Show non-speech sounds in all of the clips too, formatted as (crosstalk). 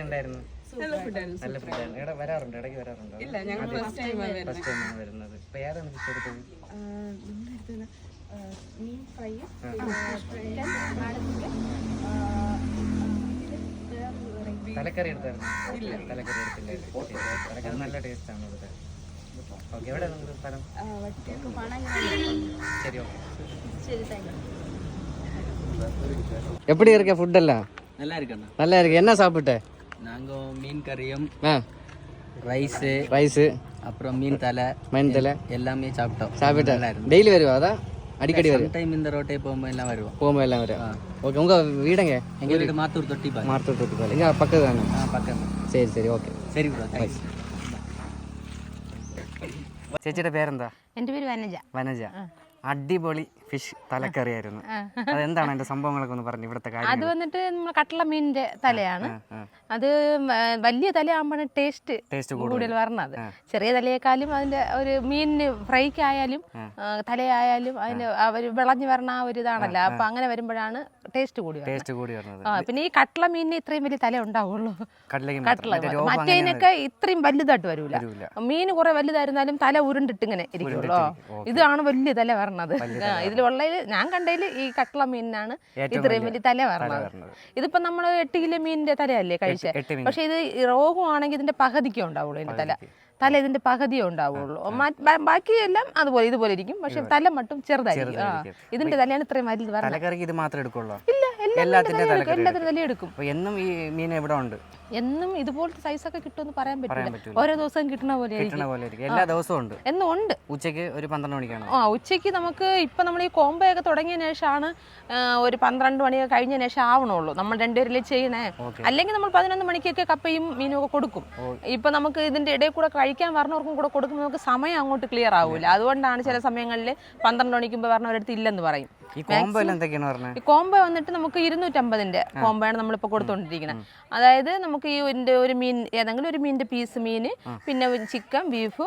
ഉണ്ടായിരുന്നു നല്ല ഫുഡായിരുന്നു നല്ല ഫുഡാണ് ഇവിടെ വരാറുണ്ട് ഇടയ്ക്ക് വരാറുണ്ട് ഇല്ല ഞങ്ങൾ ഫസ്റ്റ് ടൈം വരുന്നത് ഫസ്റ്റ് ടൈമാണ് വരുന്നത് ഇപ്പൊ ഏതാണ് ഫിഷ് എടുത്തത് മീൻ ഫ്രൈ തലക്കറി എടുത്തായിരുന്നു തലക്കറി എടുത്തില്ല ശരി, തലക്കറി നല്ല ടേസ്റ്റ് ആണ് ഇവിടുത്തെ ഓക്കെ എവിടെ നമുക്ക് സ്ഥലം ശരി ഓക്കെ ശരി താങ്ക് യു எப்படி இருக்க ஃபுட் எல்லாம் நல்லா இருக்குண்ணா நல்லா இருக்கு என்ன சாப்பிட்ட நாங்கள் மீன் கறியும் ரைஸு ரைஸு அப்புறம் மீன் தலை மீன் தலை. எல்லாமே சாப்பிட்டோம். சாப்பிட்டோம். டெய்லி வருவாதா அடிக்கடி வரும் டைம் இந்த ரோட்டே போகும்போது எல்லாம் வருவோம். போகும்போது எல்லாம் வருவோம் ஓகே உங்கள் வீடுங்க எங்கள் வீடு மாத்தூர் தொட்டி பால் மாத்தூர் தொட்டி பால் எங்கள் பக்கம் தானே? ஆ பக்கம். சரி சரி ஓகே சரி ப்ரோ தேங்க்ஸ் ചേച്ചിയുടെ പേരെന്താ എൻ്റെ പേര് വനജ വനജ അടിപൊളി ഫിഷ് തലക്കറിയായിരുന്നു. അതെന്താണ് അതിന്റെ സംഭവങ്ങളൊക്കെ ഒന്ന് പറഞ്ഞു ഇവിടുത്തെ അത് വന്നിട്ട് നമ്മൾ കട്ടള മീനിന്റെ തലയാണ്. അത് വലിയ തലയാകുമ്പോഴാണ് ടേസ്റ്റ് ടേസ്റ്റ് കൂടുതൽ പറഞ്ഞത് ചെറിയ തലയേക്കാളും അതിന്റെ ഒരു മീനിന് ഫ്രൈക്കായാലും തലയായാലും അതിന്റെ അവർ വിളഞ്ഞു വരണ ആ ഒരു ഇതാണല്ലോ. അപ്പൊ അങ്ങനെ വരുമ്പോഴാണ് ടേസ്റ്റ് കൂടി. ടേസ്റ്റ് കൂടി വരുന്നത് ആ പിന്നെ ഈ കട്ട്ള മീനിന് ഇത്രയും വലിയ തല ഉണ്ടാവുള്ളൂ. കടലേക്ക് കട്ടള മറ്റേനൊക്കെ ഇത്രയും വലുതായിട്ട് വരൂല. മീൻ കുറെ വലുതായിരുന്നാലും തല ഉരുണ്ടിട്ട് ഇങ്ങനെ ഇരിക്കുള്ളൂ. ഇതാണ് വലിയ തല വരണത്. ആ, ഇതിലുള്ള ഞാൻ കണ്ടതിൽ ഈ കട്ട്ള മീനിനാണ് ഇത്രയും വലിയ തല വരണത്. ഇതിപ്പോ നമ്മൾ എട്ട് കിലോ മീനിന്റെ തലയല്ലേ കഴിച്ചത് എട്ട് മീൻ. പക്ഷെ ഇത് റോഹു ആണെങ്കിൽ ഇതിന്റെ പകുതിക്കേ ഉണ്ടാവുള്ളൂ ഇതിന്റെ തല. തല ഇതിന്റെ പകുതിയേ ഉണ്ടാവുള്ളൂ. ബാക്കിയെല്ലാം അതുപോലെ ഇതുപോലെ ഇരിക്കും. പക്ഷെ തല മട്ടും ചെറുതായിരിക്കും. ഇതിന്റെ തലയാണ് ഇത്രയും വലുത് തലക്കറിക്ക് ഇത് മാത്രമേ എടുക്കുള്ളൂ? ഇല്ല എല്ലാത്തിന്റെ തല എടുക്കും. എന്നും ഈ മീൻ എവിടെ ഉണ്ട്. എന്നും ഇതുപോലത്തെ സൈസൊക്കെ കിട്ടുമെന്ന് പറയാൻ പറ്റില്ല പറ്റൂല. ഓരോ ദിവസവും കിട്ടണ പോലെ കിട്ടണ പോലെ ഇരിക്കും എല്ലാ ദിവസവും ഉണ്ട്. എന്നും ഉണ്ട്. ഉച്ചയ്ക്ക് ഒരു പന്ത്രണ്ട് മണിക്കാണ്. ആ ഉച്ചയ്ക്ക് നമുക്ക് ഇപ്പം നമ്മൾ ഈ കോമ്പയൊക്കെ തുടങ്ങിയ ശേഷമാണ് ഒരു പന്ത്രണ്ട് മണിയൊക്കെ കഴിഞ്ഞ ശേഷം ആവണുള്ളൂ. നമ്മൾ രണ്ടുപേരിലേ ചെയ്യണേ അല്ലെങ്കിൽ നമ്മൾ പതിനൊന്ന് മണിക്കൊക്കെ കപ്പയും മീനും ഒക്കെ കൊടുക്കും. ഇപ്പം നമുക്ക് ഇതിന്റെ ഇടയിൽ കൂടെ കഴിക്കാൻ വരണവർക്കും കൂടെ കൊടുക്കുമ്പോൾ നമുക്ക് സമയം അങ്ങോട്ട് ക്ലിയർ ആവൂല. അതുകൊണ്ടാണ് ചില സമയങ്ങളിൽ പന്ത്രണ്ട് മണിക്കുമ്പോൾ വരണവരടുത്ത് ഇല്ലെന്ന് പറയും. ഈ എല്ലാം എന്തൊക്കെയാണ് പറഞ്ഞത് ഈ കോംബോ വന്നിട്ട് നമുക്ക് ഇരുന്നൂറ്റമ്പതിന്റെ കോംബോയാണ് നമ്മളിപ്പോൾ കൊടുത്തോണ്ടിരിക്കുന്നത് അതായത് നമുക്ക് ഈ ഒരു ഒരു മീൻ ഏതെങ്കിലും ഒരു മീനിന്റെ പീസ് മീൻ പിന്നെ ചിക്കൻ ബീഫ്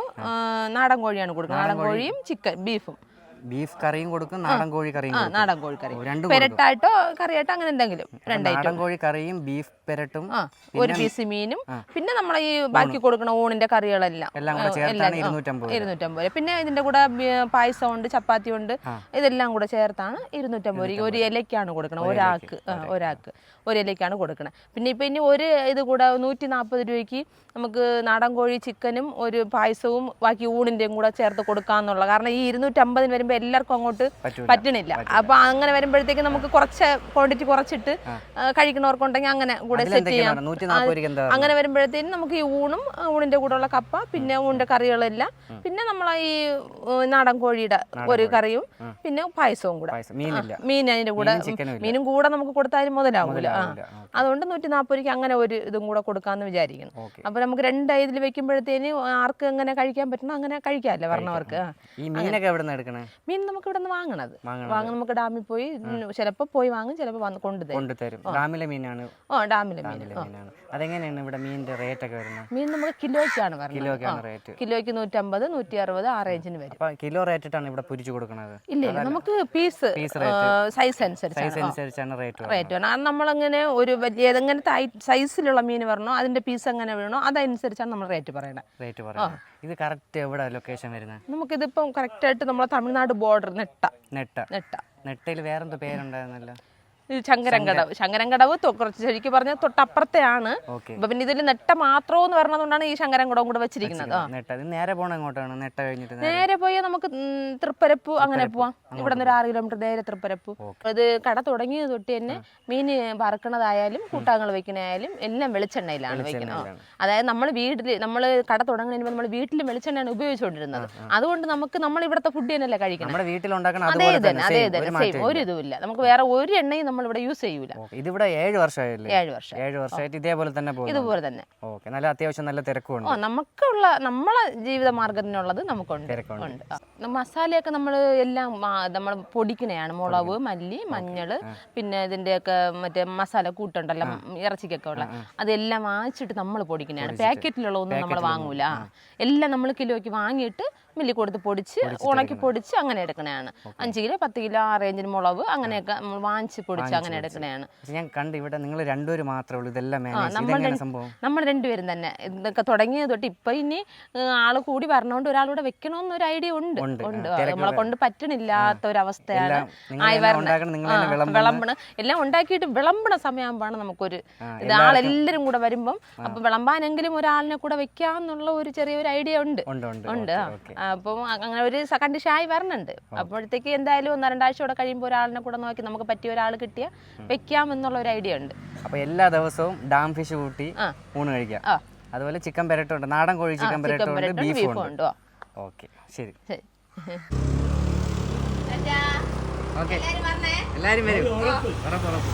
നാടൻ കോഴിയാണ് കൊടുക്കുന്നത്. നാടൻ കോഴിയും ചിക്കൻ ബീഫും ബീഫ് കറിയും കൊടുക്കും നാടൻ കോഴി കറിയും ആ നാടൻ കോഴിക്കറി കറി. രണ്ടും പെരട്ടായിട്ടോ കറിയായിട്ടോ അങ്ങനെ എന്തെങ്കിലും രണ്ടായിട്ട് നാടൻ കോഴി കറിയും ബീഫ് പെരട്ടും ആ ഒരു പീസ് മീനും പിന്നെ നമ്മൾ ഈ ബാക്കി കൊടുക്കണ ഊണിന്റെ കറികളെല്ലാം. എല്ലാം കൂടെ ചേർത്താണ് ആ, ഇരുന്നൂറ്റമ്പത്. ഇരുന്നൂറ്റമ്പത്. രൂപ. പിന്നെ ഇതിന്റെ കൂടെ ബി- പായസം ഉണ്ട് ചപ്പാത്തി ഉണ്ട്. ഇതെല്ലാം കൂടെ ചേർത്താണ് ഇരുന്നൂറ്റമ്പത് രൂപ. ഒരു ഇലയ്ക്കാണ് കൊടുക്കണം ഒരാൾക്ക് ആ, ഒരാൾക്ക്. ഒരു ഇലയ്ക്കാണ് കൊടുക്കണം പിന്നെ ഇപ്പൊ ഇനി ഒരു ഇത് കൂടെ നൂറ്റി നാൽപ്പത് രൂപയ്ക്ക് നമുക്ക് നാടൻ കോഴി ചിക്കനും ഒരു പായസവും ബാക്കി ഊണിന്റെയും കൂടെ ചേർത്ത് കൊടുക്കാന്നുള്ള. കാരണം ഈ ഇരുന്നൂറ്റമ്പതിന് വരുമ്പോൾ എല്ലാവർക്കും അങ്ങോട്ട്. പറ്റണില്ല. അപ്പൊ അങ്ങനെ വരുമ്പോഴത്തേക്ക് നമുക്ക് കുറച്ച് ക്വാണ്ടിറ്റി കുറച്ചിട്ട് കഴിക്കണവർക്കുണ്ടെങ്കിൽ അങ്ങനെ കൂടെ സെറ്റ് ചെയ്യാം. അങ്ങനെ വരുമ്പോഴത്തേക്കും നമുക്ക് ഈ ഊണും ഊണിന്റെ കൂടെ ഉള്ള കപ്പ പിന്നെ ഊണിന്റെ കറികളെല്ലാം പിന്നെ നമ്മളെ ഈ നാടൻ കോഴിയുടെ ഒരു കറിയും പിന്നെ പായസവും കൂടെ. മീൻ അതിന്റെ കൂടെ. മീനും കൂടെ നമുക്ക് കൊടുത്താലും മുതലാവൂല. അതുകൊണ്ട് നൂറ്റി നാൽപ്പത് രൂപയ്ക്ക് അങ്ങനെ ഒരു ഇതും കൂടെ കൊടുക്കാന്ന് വിചാരിക്കുന്നു. അപ്പൊ നമുക്ക് രണ്ട് ഇതിൽ വെക്കുമ്പോഴത്തേന് ആർക്ക് എങ്ങനെ കഴിക്കാൻ പറ്റണോ അങ്ങനെ കഴിക്കാല്ലേ പറഞ്ഞവർക്ക്. ഈ മീനൊക്കെ എവിടെ നിന്ന് എടുക്കണേ? മീൻ നമുക്ക് ഇവിടെ നിന്ന് വാങ്ങണത്. വാങ്ങുന്ന നമുക്ക് ഡാമിൽ പോയി ചിലപ്പോൾ പോയി വാങ്ങും ചിലപ്പോൾ വന്ന് കൊണ്ടുതരും. കൊണ്ടുതരും. ഡാമിലെ മീനാണ്. ഓ ഡാമിലെ മീനാണ്. അതെങ്ങനെയാണ് ഇവിടെ മീനിന്റെ റേറ്റ് ഒക്കെ വരുന്നത്? മീൻ നമുക്ക് കിലോയ്ക്കാണ് കിലോക്കാണ് റേറ്റ് കിലോയ്ക്ക് നൂറ്റമ്പത് നൂറ്റി അറുപത് ആ റേഞ്ചിന് വരും. കിലോ റേറ്റ് ആണ് ഇവിടെ പൊരിച്ചു കൊടുക്കുന്നത് ഇല്ല നമുക്ക് പീസ് സൈസ് സൈസ് സൈസ് അനുസരിച്ചാണ്. റേറ്റ് റേറ്റ് വേണം. നമ്മളങ്ങനെ ഒരു വലിയ ഏതെങ്ങനത്തെ സൈസിലുള്ള മീൻ വരണോ അതിന്റെ പീസ് എങ്ങനെ വീണോ അതനുസരിച്ചാണ് നമ്മൾ റേറ്റ് പറയണത്. റേറ്റ് പറയുന്നത് ഇത് കറക്റ്റ് എവിടെ ലൊക്കേഷൻ വരുന്നത്? നമുക്കിതിപ്പം കറക്റ്റായിട്ട് നമ്മളെ തമിഴ്നാട് ബോർഡർ നെട്ട. നെട്ട. നെട്ട. നെട്ടയിൽ വേറെന്തോ പേരുണ്ടായിരുന്നല്ലോ? ശങ്കരങ്കടവ്. ശങ്കരങ്കടവ് കുറച്ച് ശരിക്കും പറഞ്ഞാൽ തൊട്ടപ്പുറത്തെയാണ്. അപ്പൊ പിന്നെ ഇതിൽ നെട്ട മാത്രം എന്ന് പറഞ്ഞതുകൊണ്ടാണ് ഈ ശങ്കരങ്കടവും കൂടെ വെച്ചിരിക്കുന്നത്. നേരെ എങ്ങോട്ടാണ്? നെട്ട കഴിഞ്ഞിട്ട് നേരെ? പോയി നമുക്ക് തൃപ്പരപ്പ് അങ്ങനെ പോവാം. ഇവിടെ നിന്ന് ഒരു ആറ് കിലോമീറ്റർ നേരെ തൃപ്പരപ്പ്. ഇത് കട തുടങ്ങിയത് തൊട്ട് തന്നെ മീൻ വറക്കണതായാലും കൂട്ടാങ്ങൾ വെക്കണതായാലും എല്ലാം വെളിച്ചെണ്ണയിലാണ് വെക്കുന്നത്. അതായത് നമ്മൾ വീട്ടിൽ നമ്മൾ കട തുടങ്ങുന്നതിന് നമ്മൾ വീട്ടിലും വെളിച്ചെണ്ണയാണ് ഉപയോഗിച്ചുകൊണ്ടിരുന്നത്. അതുകൊണ്ട് നമുക്ക് നമ്മൾ ഇവിടുത്തെ ഫുഡ് തന്നെയല്ലേ കഴിക്കണം അതേ തന്നെ അതേ തന്നെ സെയിം ഒരു ഇതുമില്ല. നമുക്ക് വേറെ ഒരു എണ്ണയും നമ്മൾ ഇവിടെ യൂസ് ചെയ്യൂല. ഇത് ഇതിവിടെ ഏഴ് വർഷമായില്ലേ? ഏഴ് വർഷം. ഏഴ് വർഷമായിട്ട് ഇതേപോലെ തന്നെ ഇതുപോലെ തന്നെ. ഓക്കെ നല്ല അത്യാവശ്യം നല്ല തിരക്കുണ്ട് ഓ നമുക്കുള്ള നമ്മളെ ജീവിത മാർഗത്തിനുള്ളത് നമുക്കുണ്ട്. തിരക്കുണ്ട്. മസാലയൊക്കെ നമ്മൾ എല്ലാം നമ്മൾ പൊടിക്കണയാണ്. മുളക് മല്ലി മഞ്ഞൾ പിന്നെ ഇതിന്റെയൊക്കെ മറ്റേ മസാല കൂട്ടുണ്ടല്ലോ ഇറച്ചിക്കൊക്കെ ഉള്ള. അതെല്ലാം വാങ്ങിച്ചിട്ട് നമ്മൾ പൊടിക്കണയാണ്. പാക്കറ്റിലുള്ള ഒന്നും നമ്മൾ വാങ്ങൂല. എല്ലാം നമ്മൾ കിലോയ്ക്ക് വാങ്ങിയിട്ട് മില്ലി കൊടുത്ത് പൊടിച്ച് ഉണക്കി പൊടിച്ച് അങ്ങനെ എടുക്കണതാണ് അഞ്ച് കിലോ പത്ത് കിലോ ആ റേഞ്ചിന് മുളക് അങ്ങനെയൊക്കെ നമ്മൾ വാങ്ങിച്ച് പൊടിച്ച് അങ്ങനെ എടുക്കണതാണ് ഞാൻ കണ്ട് ഇവിടെ നിങ്ങൾ രണ്ടുപേരും മാത്രമേ ഉള്ളൂ ഇതെല്ലാം നമ്മൾ രണ്ടുപേരും തന്നെ. ഇതൊക്കെ തുടങ്ങിയത് തൊട്ട് ഇപ്പൊ ഇനി ആൾ കൂടി വരണോണ്ട് ഒരാളൂടെ വെക്കണമെന്നൊരു ഐഡിയ ഉണ്ട്. ഉണ്ട്. ഉണ്ട്. നമ്മളെ കൊണ്ട് പറ്റണില്ലാത്ത ഒരു അവസ്ഥയാണ്. ആയി വിളമ്പണം. എല്ലാം ഉണ്ടാക്കിയിട്ട് വിളമ്പണ സമയമാകുമ്പോഴാണ് നമുക്കൊരു ഇത് ആളെല്ലാരും കൂടെ വരുമ്പം അപ്പൊ വിളമ്പാനെങ്കിലും ഒരാളിനെ കൂടെ വെക്കാന്നുള്ള ഒരു ചെറിയൊരു ഐഡിയ ഉണ്ട്. ഉണ്ട് ഉണ്ട്. ഉണ്ട്. അപ്പം അങ്ങനെ ഒരു കണ്ടീഷൻ ആയി വരണുണ്ട്. അപ്പോഴത്തേക്ക് എന്തായാലും ഒന്ന് രണ്ടാഴ്ച കൂടെ കഴിയുമ്പോൾ ഒരാളിനെ കൂടെ നോക്കി നമുക്ക് പറ്റിയ ഒരാൾ കിട്ടിയ വെക്കാം എന്നുള്ള ഒരു ഐഡിയ ഉണ്ട്. അപ്പൊ എല്ലാ ദിവസവും ഡാം ഫിഷ് കൂട്ടി. ഊണ് കഴിക്കാം. അതുപോലെ ചിക്കൻ പെരട്ടുണ്ട്. നാടൻ കോഴി ചിക്കൻ പെരട്ടുണ്ട് ബീഫ് ബീഫും ഉണ്ട്. ഉണ്ട്. ഓക്കെ ശരി. ശരി. (laughs) ഓക്കെ. എല്ലാരും വരും. ഉറപ്പ് ഉറപ്പ്